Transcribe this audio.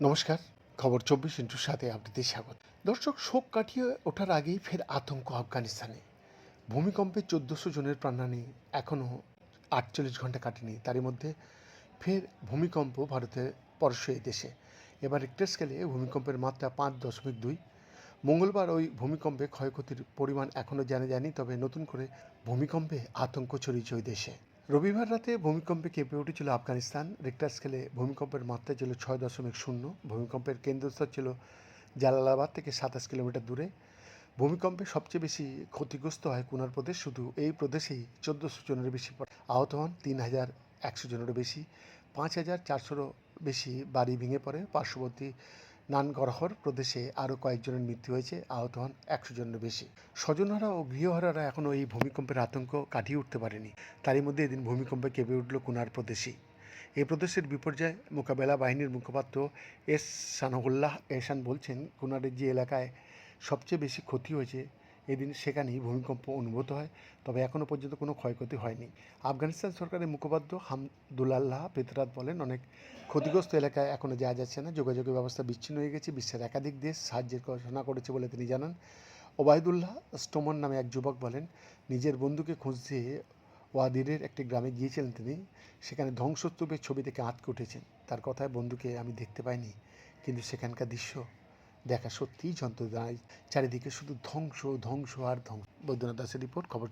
নমস্কার, খবর চব্বিশ ইন্টুর সাথে আপনাদের স্বাগত। দর্শক, শোক কাটিয়ে ওঠার আগেই ফের আতঙ্ক আফগানিস্তানে। ভূমিকম্পে চোদ্দোশো জনের প্রাণহানি, এখনও আটচল্লিশ ঘণ্টা কাটেনি। তারই মধ্যে ফের ভূমিকম্প ভারতের পরশ এই দেশে। এবার রিক্টার স্কেলে ভূমিকম্পের মাত্রা পাঁচ দশমিক দুই। মঙ্গলবার ওই ভূমিকম্পে ক্ষয়ক্ষতির পরিমাণ এখনও জানা যায়নি, তবে নতুন করে ভূমিকম্পে আতঙ্ক ছড়িয়েছে ওই দেশে। রবিবার রাতে ভূমিকম্পে কেঁপে উঠেছিল আফগানিস্তান। রিক্টার স্কেলে ভূমিকম্পের মাত্রা ছিল ছয় দশমিক শূন্য। ভূমিকম্পের কেন্দ্রস্থল ছিল জালালাবাদ থেকে সাতাশ কিলোমিটার দূরে। ভূমিকম্পে সবচেয়ে বেশি ক্ষতিগ্রস্ত হয় কুনার প্রদেশ। শুধু এই প্রদেশেই চোদ্দোশো জনের বেশি আহত হন তিন হাজার একশো জনেরও বেশি। পাঁচ হাজার চারশোরও বেশি বাড়ি ভেঙে পড়ে। পার্শ্ববর্তী নানগরহর প্রদেশে আরও কয়েকজনের মৃত্যু হয়েছে, আহত হন একশো জনের বেশি। স্বজনহারা ও গৃহহারারা এখনও এই ভূমিকম্পের আতঙ্ক কাটিয়ে উঠতে পারেনি। তারই মধ্যে এদিন ভূমিকম্পে কেঁপে উঠল কুনার প্রদেশে এই প্রদেশের বিপর্যয় মোকাবেলা বাহিনীর মুখপাত্র এস সানহুল্লাহ এহসান বলছেন, কুনারের যে এলাকায় সবচেয়ে বেশি ক্ষতি হয়েছে এদিন সেখানেই ভূমিকম্প অনুভূত হয়, তবে এখনও পর্যন্ত কোনো ক্ষয়ক্ষতি হয়নি। আফগানিস্তান সরকারের মুখপাত্র হামদুল্লাহ পেতরাত বলেন, অনেক ক্ষতিগ্রস্ত এলাকায় এখনও যাওয়া যাচ্ছে না, যোগাযোগের ব্যবস্থা বিচ্ছিন্ন হয়ে গেছে, বিশ্বের একাধিক দেশ সাহায্যের ঘোষণা করেছে বলে তিনি জানান। ওবায়দুল্লাহ স্টোমন নামে এক যুবক বলেন, নিজের বন্ধুকে খুঁজতে ওয়াদিরের একটি গ্রামে গিয়েছিলেন তিনি, সেখানে ধ্বংসস্তূপের ছবি থেকে আঁতকে উঠেছেন। তার কথায় বন্ধুকে আমি দেখতে পাইনি, কিন্তু সেখানকার দৃশ্য দেখা সত্যিই যন্ত্রদায় চারিদিকে শুধু ধ্বংস ধ্বংস আর ধ্বংস। বৈদ্যনাথ দাসের রিপোর্ট খবর